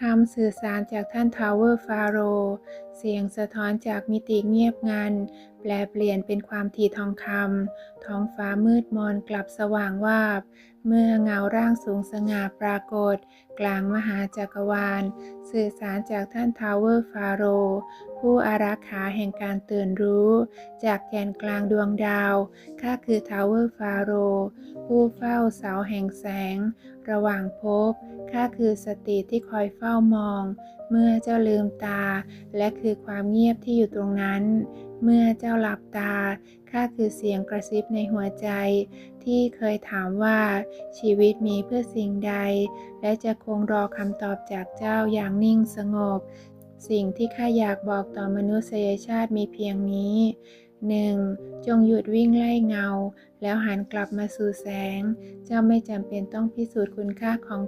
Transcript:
คำสื่อสารจากท่านทาวเวอร์ฟาโรเสียงสะท้อนจากมิติเงียบงัน แปลเปลี่ยนเป็นความถี่ทองคำท้องฟ้ามืดมนกลับสว่างวาบ เมื่อเงาร่างสูงสง่าปรากฏ กลางมหาจักรวาล สื่อสารจากท่านทาวเวอร์ฟาโร ผู้อารักขาแห่งการตื่นรู้ จากแกนกลางดวงดาว ข้าคือทาวเวอร์ฟาโร ผู้เฝ้าเสาแห่งแสง ระหว่างภพข้าคือสติที่คอยเฝ้ามอง เมื่อเจ้าลืมตาและคืคือความเงียบที่อยู่ตรงนั้น เมื่อเจ้าหลับตาข้าคือเสียงกระซิบในหัวใจ ที่เคยถามว่าชีวิตมีเพื่อสิ่งใด และจะคงรอคำตอบจากเจ้าอย่างนิ่งสงบ สิ่งที่ข้าอยากบอกต่อมนุษยชาติมีเพียงนี้ 1. จงหยุดวิ่งไล่เงา แล้วหันกลับมาสู่แสง เจ้าไม่จำเป็นต้องพิสูจน์คุณค่าของ